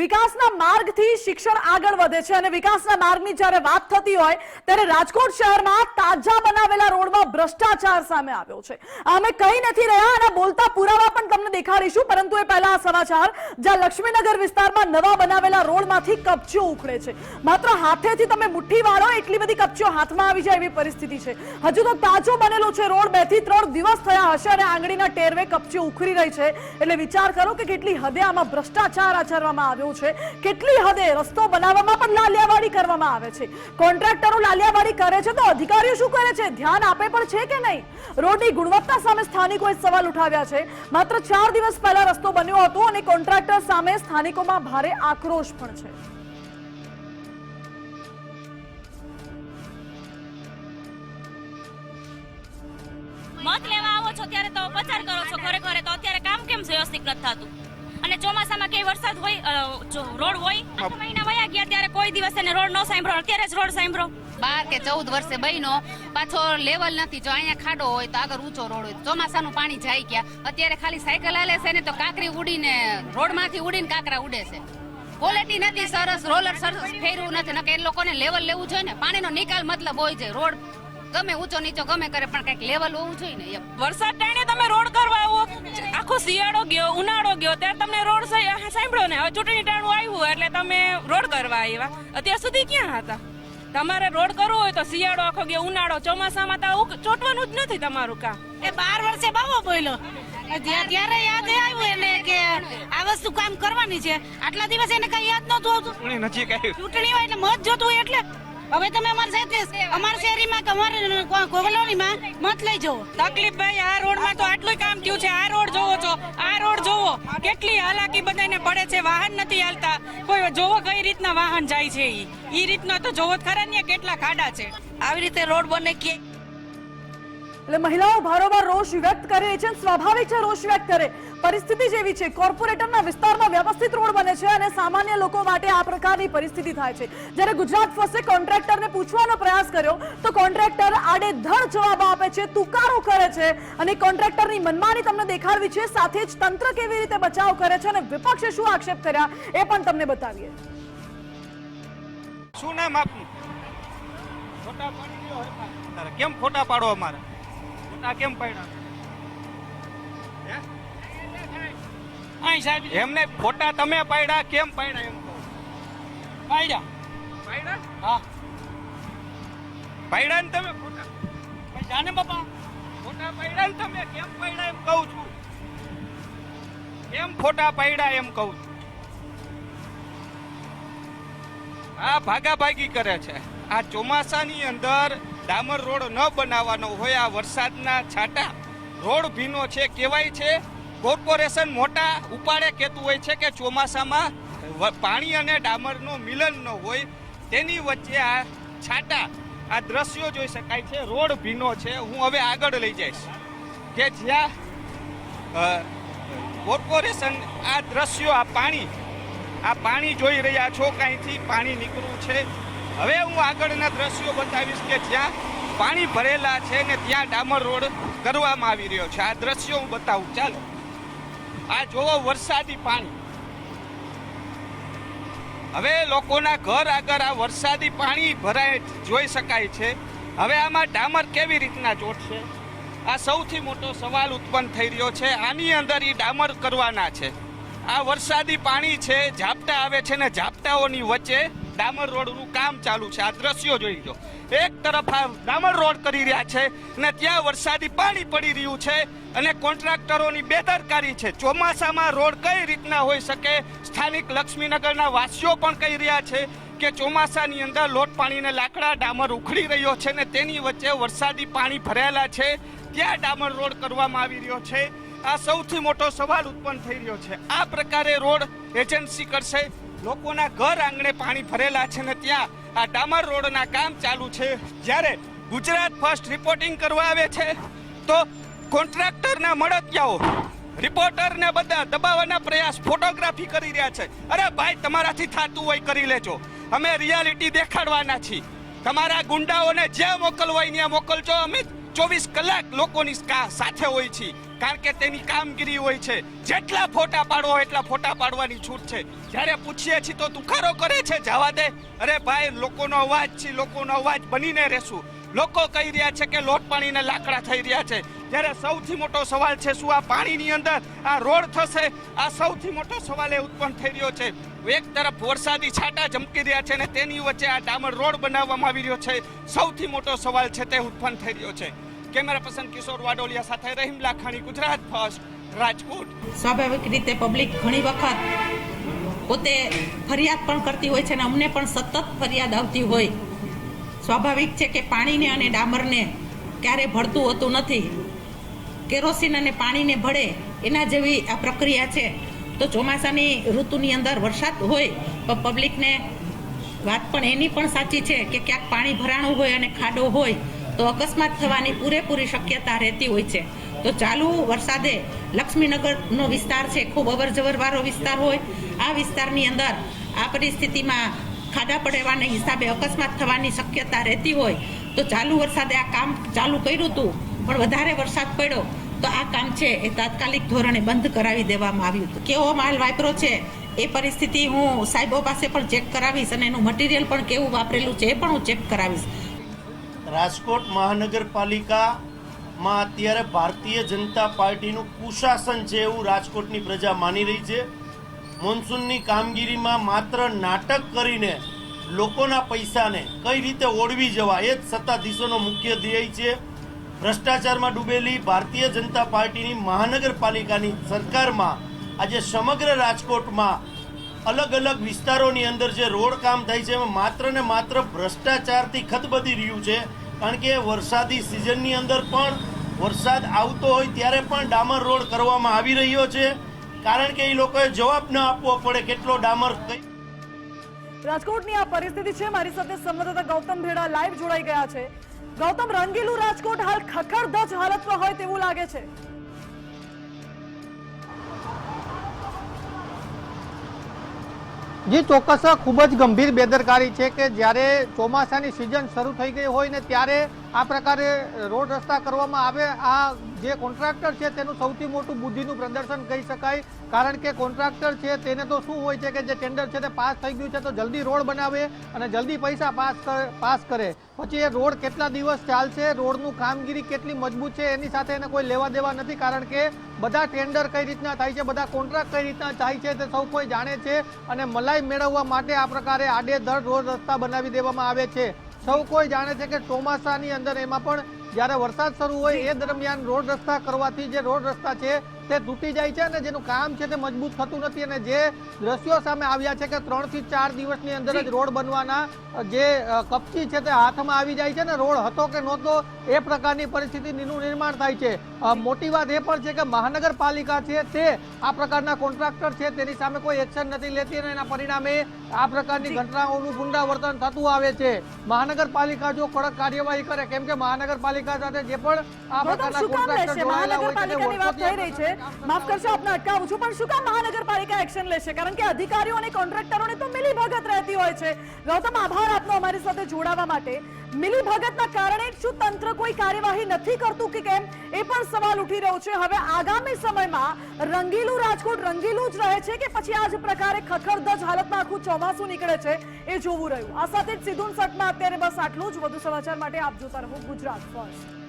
વિકાસના માર્ગથી શિક્ષણ આગળ વધે છે અને વિકાસના માર્ગની જ્યારે વાત થતી હોય, ત્યારે રાજકોટ શહેરમાં તાજા બનાવેલા રોડમાં ભ્રષ્ટાચાર સામે આવ્યો છે. અમે કહી નથી રહ્યા અને બોલતા પુરાવા પણ તમને દેખાડીશું, પરંતુ એ પહેલા સમાચાર, જ્યાં લક્ષ્મીનગર વિસ્તારમાં નવા બનાવેલા રોડમાંથી કપચીઓ ઉખડે છે. માત્ર હાથેથી તમે મુઠ્ઠી વાળો, એટલી બધી કપચીઓ હાથમાં આવી જાય એવી પરિસ્થિતિ છે. હજુ તો તાજો બનેલો છે રોડ, બેથી ત્રણ દિવસ થયા હશે અને આંગળીના ટેરવે કપચીઓ ઉખડી રહી છે. એટલે વિચાર કરો કે કેટલી હદે આમાં ભ્રષ્ટાચાર આચરવામાં આવ્યો છે. કેટલી હદે રસ્તો બનાવવામાં પણ લાલિયાવાડી કરવામાં આવે છે. કોન્ટ્રાક્ટરો લાલિયાવાડી કરે છે તો અધિકારીઓ શું કરે છે? ધ્યાન આપે પણ છે કે નહીં? રોડની ગુણવત્તા સામે સ્થાનિકોએ સવાલ ઉઠાવ્યા છે. માત્ર ચાર દિવસ પહેલા રસ્તો બન્યો હતો અને કોન્ટ્રાક્ટર સામે સ્થાનિકોમાં ભારે આક્રોશ પણ છે. મત લેવા આવો છો ત્યારે તો પ્રચાર કરો છો ઘરે ઘરે તો અત્યારે કામ કેમ વ્યવસ્થિત નથી થતું. અને ચોમાસામાં કઈ વરસાદ હોય જો રોડ હોય આઠ મહિના વયા ગયા ત્યારે કોઈ દિવસ એને રોડ ન સાંભળો. અત્યારે જ રોડ સાંભળો. બાર કે ચૌદ વર્ષે બહેનો પાછો લેવલ નથી. જો અહીંયા ખાડો હોય તો આગળ ઊંચો રોડ હોય. ચોમાસાનું પાણી જાય ગયા અત્યારે ખાલી સાયકલ હાલે છે ને તો કાકરી ઉડીને રોડમાંથી ઉડીને કાકરા ઉડે છે. ક્વોલિટી નથી સરસ રોલર સરસ ફેરવું નથી. નકે એ લોકોને લેવલ લેવું જોઈએ ને. પાણીનો નિકાલ મતલબ હોય છે. રોડ ગમે ઊંચો નીચો ગમે કરે પણ કંઈક લેવલ હોવું જોઈએ ને એમ. વરસાદ ટાણે તમે રોડ કરવા આવો આખો શિયાળો ગયો ઉનાળો ગયો ત્યારે તમને રોડ સાંભળ્યો ને હવે ચૂંટણી ટાણું આવ્યું એટલે તમે રોડ કરવા આવ્યા. અત્યાર સુધી ક્યાં હતા? તમારે રોડ કરવો હોય તો શિયાળો આખો ગયો ઉનાળો ચોમાસામાં તો ચોટવાનું જ નથી તમારું કામ. એ બાર વર્ષે બાવો બોલ્યો. ત્યાં- ત્યારે યાદ આવ્યું એને કે આ વસ્તુ કામ કરવાની છે. આટલા દિવસ એને કઈ યાદ નહોતું આવતું. ચૂંટણી નજીક ચૂંટણી હોય એટલે મત જોતું હોય એટલે હવે તમે અમારી સાથે અમારા શહેરીમાં કે અમારી કો- મત લઈ જવો તકલીફ ભાઈ આ રોડમાં તો આટલું કામ થયું છે. આ રોડ જોવો છો. આ રોડ જોવો. કેટલી હાલાકી બધાને પડે છે. વાહન નથી હાલતા. કોઈ જોવો કઈ રીતના વાહન જાય છે ઈ. ઈ રીતના તો જોવો ખરા ને કેટલા ખાડા છે. આવી રીતે રોડ બને કે એટલે મહિલાઓ ભારોભાર રોષ વ્યક્ત કરે છે સ્વાભાવિક છે રોષ વ્યક્ત કરે. પરિસ્થિતિ જેવી છે. કોર્પોરેટરના વિસ્તારમાં વ્યવસ્થિત રોડ બને છે અને સામાન્ય લોકો માટે આ પ્રકારની પરિસ્થિતિ થાય છે. જ્યારે ગુજરાત ફસે કોન્ટ્રાક્ટરને પૂછવાનો પ્રયાસ કર્યો તો કોન્ટ્રાક્ટર આડે ધડ જવાબ આપે છે તુકારો કરે છે. અને કોન્ટ્રાક્ટરની મનમાની તમને દેખાડવી છે. સાથે જ તંત્ર કેવી રીતે બચાવ કરે છે અને વિપક્ષે શું આક્ષેપ કર્યા એ પણ તમને બતાવીએ. શું નામ આપનું? પાડી કેમ ફોટા પાડો અમારે? ફોટા કેમ પડ્યા? હે? સાહેબ એમને ફોટા તમે પાડ્યા કેમ પાડ્યા એમ કહું. પાડ્યા. પાડ્યા? હા. પાડ્યા ને તમે ફોટા? ભાઈ જાને બાપા. ફોટા પાડ્યા ને તમે? કેમ પાડ્યા એમ કહું છું. કેમ ફોટા પાડ્યા એમ કહું છું. આ ભાગાભાગી કરે છે. આ ચોમાસાની અંદર ડામર રોડ ન બનાવવાનો હોય આ વરસાદના છાંટા. રોડ ભીનો છે, કહેવાય છે. કોર્પોરેશન મોટા ઉપાડે કહેતું હોય છે કે ચોમાસામાં પાણી અને ડામરનો મિલન ન હોય. તેની વચ્ચે આ છાંટા, આ દ્રશ્યો જોઈ શકાય છે. રોડ ભીનો છે. હું હવે આગળ લઈ જઈશ. કે જ્યાં કોર્પોરેશન આ દ્રશ્યો, આ પાણી આ પાણી જોઈ રહ્યા છો, કાંઈથી પાણી નીકળવું છે. હવે હું આગળના દ્રશ્યો બતાવીશ કે જ્યાં પાણી ભરેલા છે ને ત્યાં ડામર રોડ કરવામાં આવી રહ્યો છે. આ દ્રશ્યો હું બતાવું. ચાલો. આ જોવો વરસાદી પાણી. હવે લોકોના ઘર આગળ આ વરસાદી પાણી ભરાય જોઈ શકાય છે. હવે આમાં ડામર કેવી રીતના ચોટશે? આ સૌથી મોટો સવાલ ઉત્પન્ન થઈ રહ્યો છે. આની અંદર એ ડામર કરવાના છે. આ વરસાદી પાણી છે, ઝાપટા આવે છે ને ઝાપટાઓની વચ્ચે ડામર રોડનું કામ ચાલુ છે. આ દ્રશ્યો જોઈ લો એક તરફ આ ડામર રોડ કરી રહ્યા છે અને ત્યાં વરસાદી પાણી પડી રહ્યું છે અને કોન્ટ્રાક્ટરોની બેદરકારી છે. ચોમાસામાં રોડ કઈ રીતના હોઈ શકે? સ્થાનિક લક્ષ્મીનગરના વાસીઓ પણ કહી રહ્યા છે કે ચોમાસાની અંદર લોટ પાણીને લાકડા ડામર ઉખડી રહ્યો છે ને તેની વચ્ચે વરસાદી પાણી ભરાયેલા છે. ત્યાં ડામર રોડ કરવામાં આવી રહ્યો છે. આ સૌથી મોટો સવાલ ઉત્પન્ન થઈ રહ્યો છે. આ પ્રકારે રોડ એજન્સી કરશે? લોકોના ઘર આંગણે પાણી ભરેલા છે ને ત્યાં આ ડામર રોડના કામ ચાલુ છે. જ્યારે ગુજરાત ફર્સ્ટ રિપોર્ટિંગ કરવા આવે છે, તો કોન્ટ્રાક્ટરના મળતિયાઓ, રિપોર્ટરને બધા દબાવવાના પ્રયાસ ફોટોગ્રાફી કરી રહ્યા છે. અરે ભાઈ, તમારાથી થતું હોય કરી લેજો. અમે રિયાલિટી દેખાડવાના છીએ. તમારા ગુંડાઓને જ્યાં મોકલવાય ત્યાં મોકલજો અમે ચોવીસ કલાક લોકોની સાથે હોય છે. કારણ કે તેની કામગીરી હોય છે. જેટલા ફોટા પાડવો એટલા ફોટા પાડવાની છૂટ છે. જ્યારે પૂછીએ છીએ તો તુખારો કરે છે, જવા દે. અરે ભાઈ, લોકોનો અવાજ છે, લોકોનો અવાજ બનીને રહેશું. લોકો કહી રહ્યા છે કે લોટ પાણીને લાકડા થઈ રહ્યા છે. જ્યારે સૌથી મોટો સવાલ છે, શું આ પાણીની અંદર આ રોડ થશે? આ સૌથી મોટો સવાલ એ ઉત્પન્ન થઈ રહ્યો છે. એક તરફ વરસાદી છાંટા જમકી રહ્યા છે અને તેની વચ્ચે આ ડામર રોડ બનાવવામાં આવી રહ્યો છે. સૌથી મોટો સવાલ છે તે ઉત્પન્ન થઈ રહ્યો છે. કેમેરા પર્સન કિશોર વાડોલિયા સાથે રહીમ લાખાણી, ગુજરાત ફર્સ્ટ, રાજકોટ. સ્વાભાવિક રીતે પબ્લિક ઘણી વખત પોતે ફરિયાદ પણ કરતી હોય છે અને અમને પણ સતત ફરિયાદ આવતી હોય. સ્વાભાવિક છે કે પાણીને અને ડામરને ક્યારે ભળતું હોતું નથી. કેરોસીન અને પાણીને ભળે એના જેવી આ પ્રક્રિયા છે. તો ચોમાસાની ઋતુની અંદર વરસાદ હોય, તો પબ્લિકને વાત પણ એની પણ સાચી છે કે ક્યાંક પાણી ભરાણું હોય અને ખાડો હોય, તો અકસ્માત થવાની પૂરેપૂરી શક્યતા રહેતી હોય છે. તો ચાલુ વરસાદે લક્ષ્મીનગરનો વિસ્તાર છે, ખૂબ અવરજવરવાળો વિસ્તાર હોય, આ વિસ્તારની અંદર આ પરિસ્થિતિમાં ખાડા પડવાના હિસાબે અકસ્માત થવાની શક્યતા રહેતી હોય, તો ચાલુ વરસાદે આ કામ ચાલુ કર્યું હતું, પણ વધારે વરસાદ પડ્યો તો આ કામ છે એ તાત્કાલિક ધોરણે બંધ કરાવી દેવામાં આવ્યું હતું. કેવો માલ વાપરો છે એ પરિસ્થિતિ હું સાહેબો પાસે પણ ચેક કરાવીશ અને એનું મટીરિયલ પણ કેવું વાપરેલું છે એ પણ હું ચેક કરાવીશ. રાજકોટ મહાનગરપાલિકામાં અત્યારે ભારતીય જનતા પાર્ટીનું કુશાસન છે એવું રાજકોટની પ્રજા માની રહી છે. મોન્સૂનની કામગીરીમાં માત્ર નાટક કરીને લોકોના પૈસાને કઈ રીતે ઓળવી જવા એ જ સત્તાધીશોનો મુખ્ય ધ્યેય છે. ભ્રષ્ટાચારમાં ડૂબેલી ભારતીય જનતા પાર્ટીની મહાનગરપાલિકાની સરકારમાં આજે સમગ્ર રાજકોટમાં અલગ અલગ વિસ્તારોની અંદર જે રોડ કામ થાય છે, એમાં માત્ર ને માત્ર ભ્રષ્ટાચારથી ખતબદી રહ્યું છે. કારણ કે વરસાદી સિઝનની અંદર પણ વરસાદ આવતો હોય ત્યારે પણ ડામર રોડ કરવામાં આવી રહ્યો છે. કારણ કે એ લોકોએ જવાબ ન આપવો પડે કેટલો ડામર કઈ રાજકોટની આ પરિસ્થિતિ છે. મારી સાથે સંવાદદાતા ગૌતમ ભેડા લાઈવ જોડાઈ ગયા છે. ગૌતમ રંગીલું રાજકોટ હાલ ખખડધજ હાલતમાં હોય તેવું લાગે છે. જે, ચોક્કસ ખૂબ જ ગંભીર બેદરકારી છે કે જ્યારે ચોમાસાની સિઝન શરૂ થઈ ગઈ હોય ને ત્યારે આ પ્રકારે રોડ રસ્તા કરવામાં આવે. આ જે કોન્ટ્રાક્ટર છે તેનું સૌથી મોટું બુદ્ધિનું પ્રદર્શન કહી શકાય. કારણ કે કોન્ટ્રાક્ટર છે તેને તો શું હોય છે કે જે ટેન્ડર છે તે પાસ થઈ ગયું છે તો જલ્દી રોડ બનાવે અને જલ્દી પૈસા પાસ કરે પાસ કરે. પછી એ રોડ કેટલા દિવસ ચાલશે, રોડનું કામગીરી કેટલી મજબૂત છે એની સાથે એને કોઈ લેવા દેવા નથી. કારણ કે બધા ટેન્ડર કઈ રીતના થાય છે, બધા કોન્ટ્રાક્ટ કઈ રીતના થાય છે તે સૌ કોઈ જાણે છે અને મલાઈ મેળવવા માટે આ પ્રકારે આડેધડ રોડ રસ્તા બનાવી દેવામાં આવે છે. સૌ કોઈ જાણે છે કે ચોમાસાની અંદર એમાં પણ જ્યારે વરસાદ શરૂ હોય એ દરમિયાન રોડ રસ્તા કરવાથી જે રોડ રસ્તા છે તે તૂટી જાય છે અને જેનું કામ છે તે મજબૂત થતું નથી અને જે દ્રશ્યો સામે આવ્યા છે કે ત્રણથી ચાર દિવસની અંદર જ રોડ બનવાના જે કપચી છે તે હાથમાં આવી જાય છે ને રોડ હતો કે નહોતો એ પ્રકારની પરિસ્થિતિનું નિર્માણ થાય છે. મોટી વાત એ પણ છે કે મહાનગરપાલિકા છે તે આ પ્રકારના કોન્ટ્રાક્ટર છે તેની સામે કોઈ એક્શન નથી લેતી અને એના પરિણામે આ પ્રકારની ઘટનાઓનું પુનરાવર્તન થતું આવે છે. મહાનગરપાલિકા જો કડક કાર્યવાહી કરે કેમ કે મહાનગરપાલિકા સાથે જે પણ આ પ્રકારના કોન્ટ્રાક્ટર જોડાયેલા હોય છે તે મહાનગરપાલિકાની વાત થઈ રહી છે. માફ કરશો આપને અટકાવું છું પણ શું કામ મહાનગરપાલિકા એક્શન લેશે? કારણ કે અધિકારીઓ અને કોન્ટ્રાક્ટરોને તો મિલી ભગત રહેતી હોય છે. ગૌતમ આભાર આપનો અમારી સાથે જોડાવા માટે. મિલી ભગતના કારણે શું તંત્ર કોઈ કાર્યવાહી નથી કરતું કે કેમ? એ પણ સવાલ ઉઠી રહ્યો છે. હવે આગામી સમયમાં રંગીલું રાજકોટ રંગીલું જ રહે છે કે પછી આ જ પ્રકારે ખખડધજ હાલતમાં આખું ચોમાસું નીકળે છે એ જોવું રહ્યું. આ સાથે જ સીધું સટમાં અત્યારે બસ આટલું જ. વધુ સમાચાર માટે આપ જોતા રહો ગુજરાત ફર્સ્ટ.